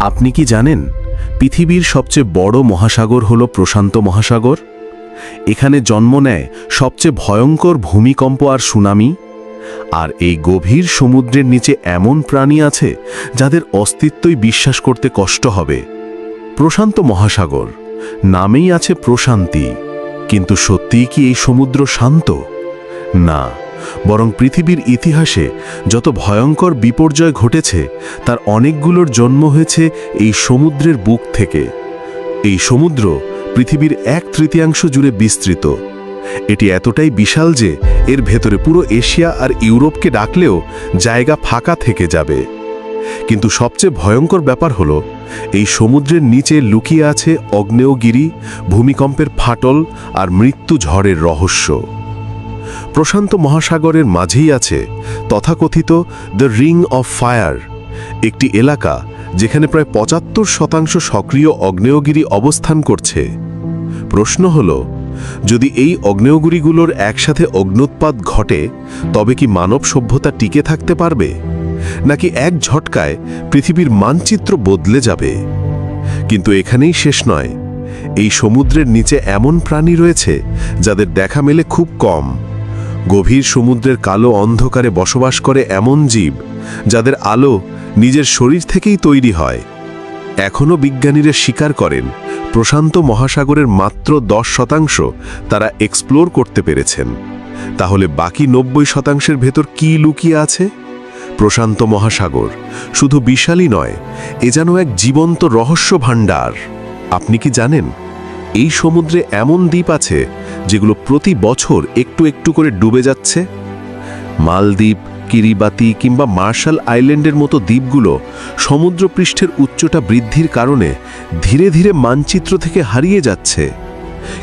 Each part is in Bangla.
আপনি কি জানেন, পৃথিবীর সবচেয়ে বড় মহাসাগর হল প্রশান্ত মহাসাগর? এখানে জন্ম নেয় সবচেয়ে ভয়ঙ্কর ভূমিকম্প আর সুনামি? আর এই গভীর সমুদ্রের নিচে এমন প্রাণী আছে যাদের অস্তিত্বই বিশ্বাস করতে কষ্ট হবে। প্রশান্ত মহাসাগর নামেই আছে প্রশান্তি। কিন্তু সত্যিই কি এই সমুদ্র শান্ত? না বরং পৃথিবীর ইতিহাসে যত ভয়ঙ্কর বিপর্যয় ঘটেছে, তার অনেকগুলোর জন্ম হয়েছে এই সমুদ্রের বুক থেকে। এই সমুদ্র পৃথিবীর এক তৃতীয়াংশ জুড়ে বিস্তৃত। এটি এতটাই বিশাল যে এর ভেতরে পুরো এশিয়া আর ইউরোপকে ডাকলেও জায়গা ফাঁকা থেকে যাবে। কিন্তু সবচেয়ে ভয়ঙ্কর ব্যাপার হল, এই সমুদ্রের নিচে লুকিয়ে আছে অগ্নেয়গিরি, ভূমিকম্পের ফাটল আর মৃত্যু ঝড়ের রহস্য। প্রশান্ত মহাসাগরের মাঝেই আছে, তথাকথিত দ্য রিং অফ ফায়ার, একটি এলাকা যেখানে প্রায় পঁচাত্তর শতাংশ সক্রিয় অগ্নেয়গিরি অবস্থান করছে। প্রশ্ন হল, যদি এই অগ্নেয়গিরিগুলোর একসাথে অগ্নুৎপাত ঘটে, তবে কি মানব সভ্যতা টিকে থাকতে পারবে? নাকি এক ঝটকায় পৃথিবীর মানচিত্র বদলে যাবে? কিন্তু এখানেই শেষ নয়। এই সমুদ্রের নিচে এমন প্রাণী রয়েছে যাদের দেখা মেলে খুব কম। গভীর সমুদ্রের কালো অন্ধকারে বসবাস করে এমন জীব, যাদের আলো নিজের শরীর থেকেই তৈরি হয়। এখনও বিজ্ঞানীরা স্বীকার করেন, প্রশান্ত মহাসাগরের মাত্র দশ শতাংশ তারা এক্সপ্লোর করতে পেরেছেন। তাহলে বাকি নব্বই শতাংশের ভেতর কি লুকিয়ে আছে? প্রশান্ত মহাসাগর শুধু বিশালই নয়, এ যেন এক জীবন্ত রহস্য ভাণ্ডার। আপনি কি জানেন, এই সমুদ্রে এমন দ্বীপ আছে যেগুলো প্রতি বছর একটু একটু করে ডুবে যাচ্ছে? মালদ্বীপ, কিরিবাতি কিংবা মার্শাল আইল্যান্ডের মতো দ্বীপগুলো সমুদ্রপৃষ্ঠের উচ্চতা বৃদ্ধির কারণে ধীরে ধীরে মানচিত্র থেকে হারিয়ে যাচ্ছে।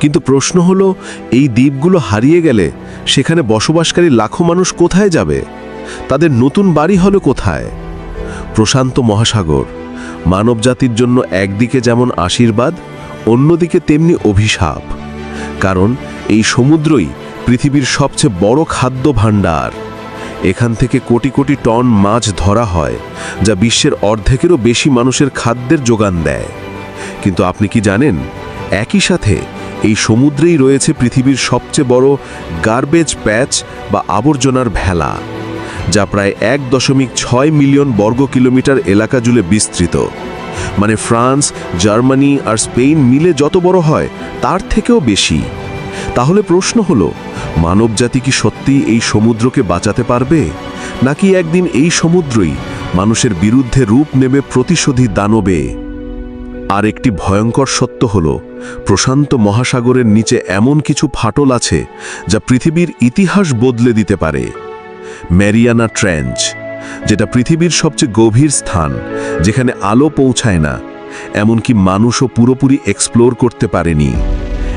কিন্তু প্রশ্ন হলো, এই দ্বীপগুলো হারিয়ে গেলে সেখানে বসবাসকারী লাখো মানুষ কোথায় যাবে? তাদের নতুন বাড়ি হলো কোথায়? প্রশান্ত মহাসাগর, মানবজাতির জন্য একদিকে যেমন আশীর্বাদ, অন্যদিকে তেমনি অভিশাপ। কারণ এই সমুদ্রই পৃথিবীর সবচেয়ে বড় খাদ্য ভাণ্ডার। এখান থেকে কোটি কোটি টন মাছ ধরা হয়, যা বিশ্বের অর্ধেকেরও বেশি মানুষের খাদ্যের যোগান দেয়। কিন্তু আপনি কি জানেন, একই সাথে এই সমুদ্রেই রয়েছে পৃথিবীর সবচেয়ে বড় গার্বেজ প্যাচ বা আবর্জনার ভেলা, যা প্রায় এক দশমিক ছয় মিলিয়ন বর্গ কিলোমিটার এলাকা জুড়ে বিস্তৃত। মানে ফ্রান্স, জার্মানি আর স্পেন মিলে যত বড় হয় তার থেকেও বেশি। তাহলে প্রশ্ন হলো, মানবজাতি কি সত্যি এই সমুদ্রকে বাঁচাতে পারবে? নাকি একদিন এই সমুদ্রই মানুষের বিরুদ্ধে রূপ নেবে প্রতিশোধী দানবে? আর একটি ভয়ঙ্কর সত্য হল, প্রশান্ত মহাসাগরের নিচে এমন কিছু ফাটল আছে যা পৃথিবীর ইতিহাস বদলে দিতে পারে। ম্যারিয়ানা ট্রেঞ্চ যেটা পৃথিবীর সবচেয়ে গভীর স্থান, যেখানে আলো পৌঁছায় না এমনকি মানুষও পুরোপুরি এক্সপ্লোর করতে পারেনি।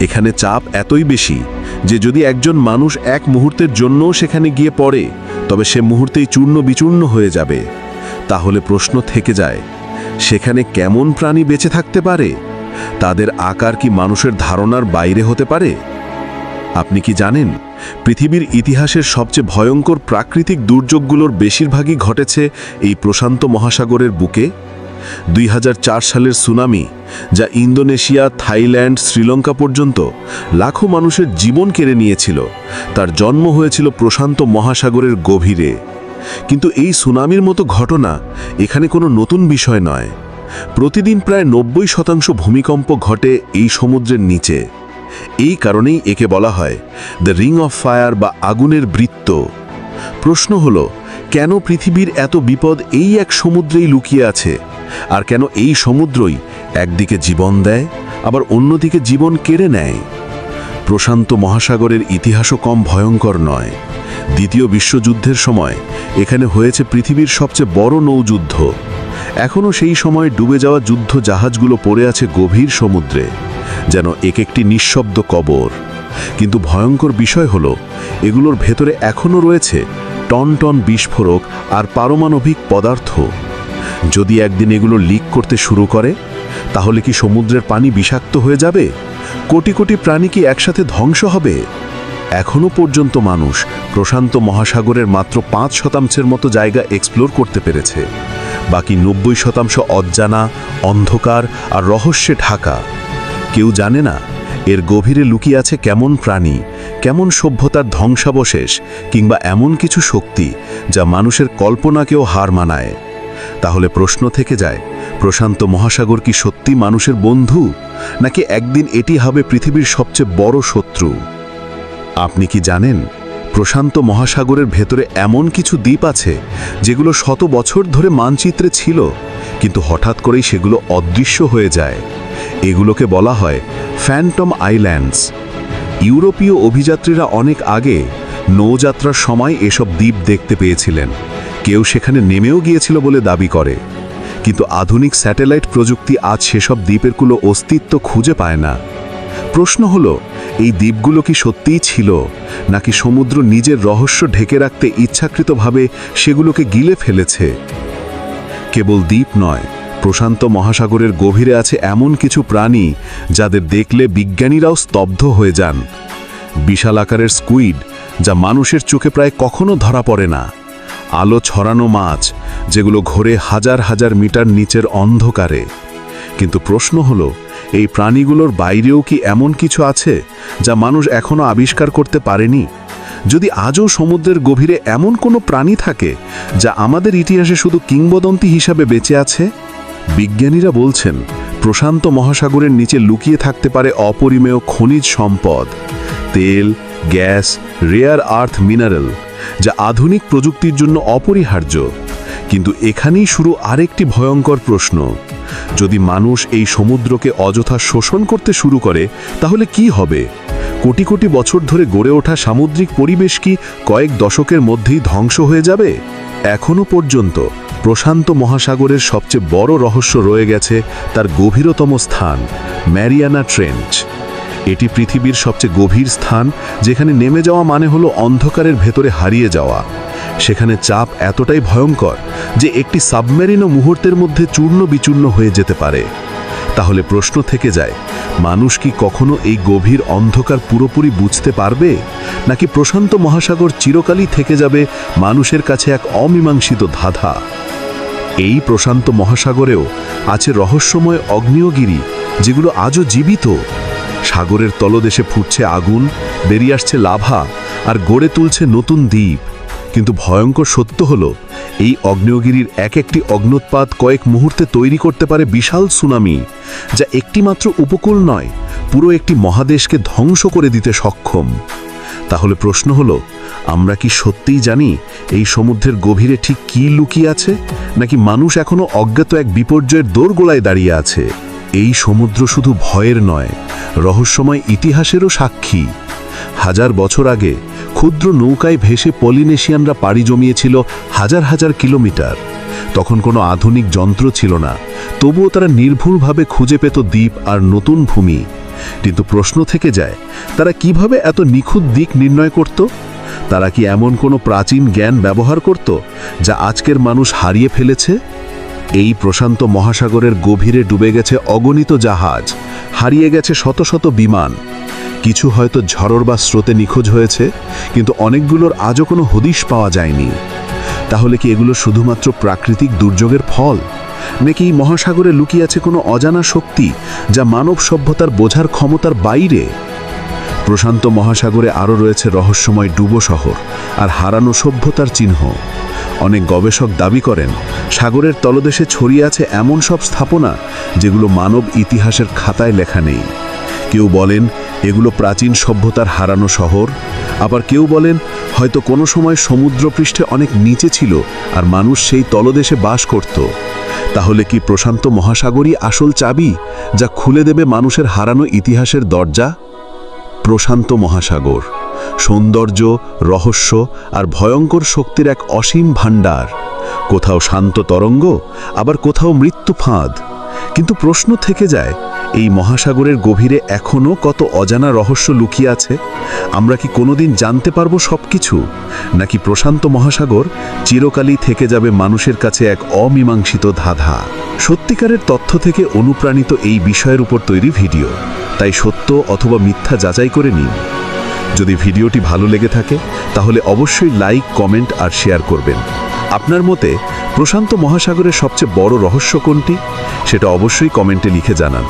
এখানে চাপ এতই বেশি যে যদি একজন মানুষ এক মুহূর্তের জন্যও সেখানে গিয়ে পড়ে, তবে সে মুহূর্তেই চূর্ণ বিচূর্ণ হয়ে যাবে। তাহলে প্রশ্ন থেকে যায়, সেখানে কেমন প্রাণী বেঁচে থাকতে পারে? তাদের আকার কি মানুষের ধারণার বাইরে হতে পারে? আপনি কি জানেন, পৃথিবীর ইতিহাসের সবচেয়ে ভয়ঙ্কর প্রাকৃতিক দুর্যোগগুলোর বেশিরভাগই ঘটেছে এই প্রশান্ত মহাসাগরের বুকে? দুই হাজার চার সালের সুনামি, যা ইন্দোনেশিয়া, থাইল্যান্ড, শ্রীলঙ্কা পর্যন্ত লাখো মানুষের জীবন কেড়ে নিয়েছিল। তার জন্ম হয়েছিল প্রশান্ত মহাসাগরের গভীরে। কিন্তু এই সুনামির মতো ঘটনা এখানে কোনো নতুন বিষয় নয়। প্রতিদিন প্রায় নব্বই শতাংশ ভূমিকম্প ঘটে এই সমুদ্রের নিচে। এই কারণেই একে বলা হয় দ্য রিং অফ ফায়ার বা আগুনের বৃত্ত প্রশ্ন হল, কেন পৃথিবীর এত বিপদ এই এক সমুদ্রেই লুকিয়ে আছে? আর কেন এই সমুদ্রই একদিকে জীবন দেয়, আবার অন্যদিকে জীবন কেড়ে নেয়? প্রশান্ত মহাসাগরের ইতিহাসও কম ভয়ঙ্কর নয়। দ্বিতীয় বিশ্বযুদ্ধের সময় এখানে হয়েছে পৃথিবীর সবচেয়ে বড় নৌযুদ্ধ। এখনও সেই সময় ডুবে যাওয়া যুদ্ধ জাহাজগুলো পড়ে আছে গভীর সমুদ্রে, যেন এক একটি নিঃশব্দ কবর। কিন্তু ভয়ঙ্কর বিষয় হলো, এগুলোর ভেতরে এখনও রয়েছে টন টন বিস্ফোরক আর পারমাণবিক পদার্থ। যদি একদিন এগুলো লিক করতে শুরু করে, তাহলে কি সমুদ্রের পানি বিষাক্ত হয়ে যাবে? কোটি কোটি প্রাণী কি একসাথে ধ্বংস হবে? এখনও পর্যন্ত মানুষ প্রশান্ত মহাসাগরের মাত্র পাঁচ শতাংশের মতো জায়গা এক্সপ্লোর করতে পেরেছে। বাকি নব্বই শতাংশ অজ্জানা অন্ধকার আর রহস্যে ঢাকা। কেউ জানে না, এর গভীরে লুকিয়ে আছে কেমন প্রাণী, কেমন সভ্যতার ধ্বংসাবশেষ কিংবা এমন কিছু শক্তি যা মানুষের কল্পনাকেও হার মানায়। তাহলে প্রশ্ন থেকে যায়, প্রশান্ত মহাসাগর কি সত্যি মানুষের বন্ধু? নাকি একদিন এটি হবে পৃথিবীর সবচেয়ে বড় শত্রু? আপনি কি জানেন, প্রশান্ত মহাসাগরের ভেতরে এমন কিছু দ্বীপ আছে, যেগুলো শত বছর ধরে মানচিত্রে ছিল, কিন্তু হঠাৎ করেই সেগুলো অদৃশ্য হয়ে যায়। এগুলোকে বলা হয় ফ্যান্টম আইল্যান্ডস। ইউরোপীয় অভিযাত্রীরা অনেক আগে নৌযাত্রার সময় এসব দ্বীপ দেখতে পেয়েছিলেন। কেউ সেখানে নেমেও গিয়েছিল বলে দাবি করে। কিন্তু আধুনিক স্যাটেলাইট প্রযুক্তি আজ সেসব দ্বীপের কোনো অস্তিত্ব খুঁজে পায় না। প্রশ্ন হলো, এই দ্বীপগুলো কি সত্যিই ছিল, নাকি সমুদ্র নিজের রহস্য ঢেকে রাখতে ইচ্ছাকৃতভাবে সেগুলোকে গিলে ফেলেছে? কেবল দ্বীপ নয়, প্রশান্ত মহাসাগরের গভীরে আছে এমন কিছু প্রাণী যাদের দেখলে বিজ্ঞানীরাও স্তব্ধ হয়ে যান। বিশাল আকারের স্কুইড, যা মানুষের চোখে প্রায় কখনো ধরা পড়ে না। আলো ছড়ানো মাছ, যেগুলো ঘোরে হাজার হাজার মিটার নিচের অন্ধকারে। কিন্তু প্রশ্ন হলো, এই প্রাণীগুলোর বাইরেও কি এমন কিছু আছে, যা মানুষ এখনও আবিষ্কার করতে পারেনি? যদি আজও সমুদ্রের গভীরে এমন কোনো প্রাণী থাকে, যা আমাদের ইতিহাসে শুধু কিংবদন্তি হিসাবে বেঁচে আছে? বিজ্ঞানীরা বলছেন, প্রশান্ত মহাসাগরের নিচে লুকিয়ে থাকতে পারে অপরিমেয় খনিজ সম্পদ। তেল, গ্যাস রেয়ার আর্থ মিনারেল যা আধুনিক প্রযুক্তির জন্য অপরিহার্য। কিন্তু এখানেই শুরু আরেকটি ভয়ঙ্কর প্রশ্ন। যদি মানুষ এই সমুদ্রকে অযথা শোষণ করতে শুরু করে, তাহলে কি হবে? কোটি কোটি বছর ধরে গড়ে ওঠা সামুদ্রিক পরিবেশ কি কয়েক দশকের মধ্যেই ধ্বংস হয়ে যাবে? এখনও পর্যন্ত প্রশান্ত মহাসাগরের সবচেয়ে বড় রহস্য রয়ে গেছে তার গভীরতম স্থান, ম্যারিয়ানা ট্রেঞ্চ। এটি পৃথিবীর সবচেয়ে গভীর স্থান, যেখানে নেমে যাওয়া মানে হলো অন্ধকারের ভেতরে হারিয়ে যাওয়া। সেখানে চাপ এতটাই ভয়ঙ্কর যে একটি সাবমেরিনও মুহূর্তের মধ্যে চূর্ণ বিচূর্ণ হয়ে যেতে পারে। তাহলে প্রশ্ন থেকে যায়, মানুষ কি কখনো এই গভীর অন্ধকার পুরোপুরি বুঝতে পারবে? নাকি প্রশান্ত মহাসাগর চিরকালই থেকে যাবে মানুষের কাছে এক অমীমাংসিত ধাঁধা? এই প্রশান্ত মহাসাগরেও আছে রহস্যময় অগ্নিয়গিরি যেগুলো আজও জীবিত। সাগরের তলদেশে ফুটছে আগুন, বেরিয়ে আসছে লাভা, আর গড়ে তুলছে নতুন দ্বীপ। কিন্তু ভয়ঙ্কর সত্য হলো, এই অগ্নেয়গিরির এক একটি অগ্নোৎপাত কয়েক মুহূর্তে তৈরি করতে পারে বিশাল সুনামি, যা একটিমাত্র উপকূল নয়, পুরো একটি মহাদেশকে ধ্বংস করে দিতে সক্ষম। তাহলে প্রশ্ন হলো, আমরা কি সত্যিই জানি এই সমুদ্রের গভীরে ঠিক কী লুকিয়ে আছে, নাকি মানুষ এখনও অজ্ঞাত এক বিপর্যয়ের দোরগোলায় দাঁড়িয়ে আছে? এই সমুদ্র শুধু ভয়ের নয়, রহস্যময় ইতিহাসেরও সাক্ষী। হাজার বছর আগে ক্ষুদ্র নৌকায় ভেসে পলিনেশিয়ানরা পাড়ি জমিয়েছিল হাজার হাজার কিলোমিটার। তখন কোনো আধুনিক যন্ত্র ছিল না, তবুও তারা নির্ভুলভাবে খুঁজে পেত দ্বীপ আর নতুন ভূমি। কিন্তু প্রশ্ন থেকে যায়, তারা কীভাবে এত নিখুঁত দিক নির্ণয় করত? তারা কি এমন কোনো প্রাচীন জ্ঞান ব্যবহার করত, যা আজকের মানুষ হারিয়ে ফেলেছে? এই প্রশান্ত মহাসাগরের গভীরে ডুবে গেছে অগণিত জাহাজ, হারিয়ে গেছে শত শত বিমান। কিছু হয়তো ঝড়র বা স্রোতে নিখোঁজ হয়েছে, কিন্তু অনেকগুলোর আজও কোনো হদিশ পাওয়া যায়নি। তাহলে কি এগুলো শুধুমাত্র প্রাকৃতিক দুর্যোগের ফল? নাকি মহাসাগরে লুকিয়ে আছে কোনো অজানা শক্তি যা মানব সভ্যতার বোঝার ক্ষমতার বাইরে? প্রশান্ত মহাসাগরে আরও রয়েছে রহস্যময় ডুবো শহর আর হারানো সভ্যতার চিহ্ন। অনেক গবেষক দাবি করেন, সাগরের তলদেশে ছড়িয়ে আছে এমন সব স্থাপনা যেগুলো মানব ইতিহাসের খাতায় লেখা নেই। কেউ বলেন, এগুলো প্রাচীন সভ্যতার হারানো শহর, আবার কেউ বলেন, হয়তো কোনো সময় সমুদ্রপৃষ্ঠে অনেক নিচে ছিল আর মানুষ সেই তলদেশে বাস করত। তাহলে কি প্রশান্ত মহাসাগরই আসল চাবি যা খুলে দেবে মানুষের হারানো ইতিহাসের দরজা? প্রশান্ত মহাসাগর সৌন্দর্য, রহস্য আর ভয়ঙ্কর শক্তির এক অসীম ভাণ্ডার। কোথাও শান্ত তরঙ্গ, আবার কোথাও মৃত্যু ফাঁদ। কিন্তু প্রশ্ন থেকে যায়, এই মহাসাগরের গভীরে এখনও কত অজানা রহস্য লুকিয়ে আছে? আমরা কি কোনোদিন জানতে পারব সব কিছু নাকি প্রশান্ত মহাসাগর চিরকালই থেকে যাবে মানুষের কাছে এক অমীমাংসিত ধাঁধা? সত্যিকারের তথ্য থেকে অনুপ্রাণিত এই বিষয়ের উপর তৈরি ভিডিও। তাই সত্য অথবা মিথ্যা যাচাই করে নিন। যদি ভিডিওটি ভালো লেগে থাকে, তাহলে অবশ্যই লাইক, কমেন্ট আর শেয়ার করবেন। আপনার মতে প্রশান্ত মহাসাগরের সবচেয়ে বড় রহস্য কোনটি? সেটা অবশ্যই কমেন্টে লিখে জানান।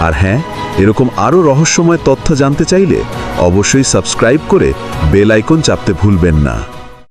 আর হ্যাঁ এরকম আরও রহস্যময় তথ্য জানতে চাইলে অবশ্যই সাবস্ক্রাইব করে বেল আইকন চাপতে ভুলবেন না।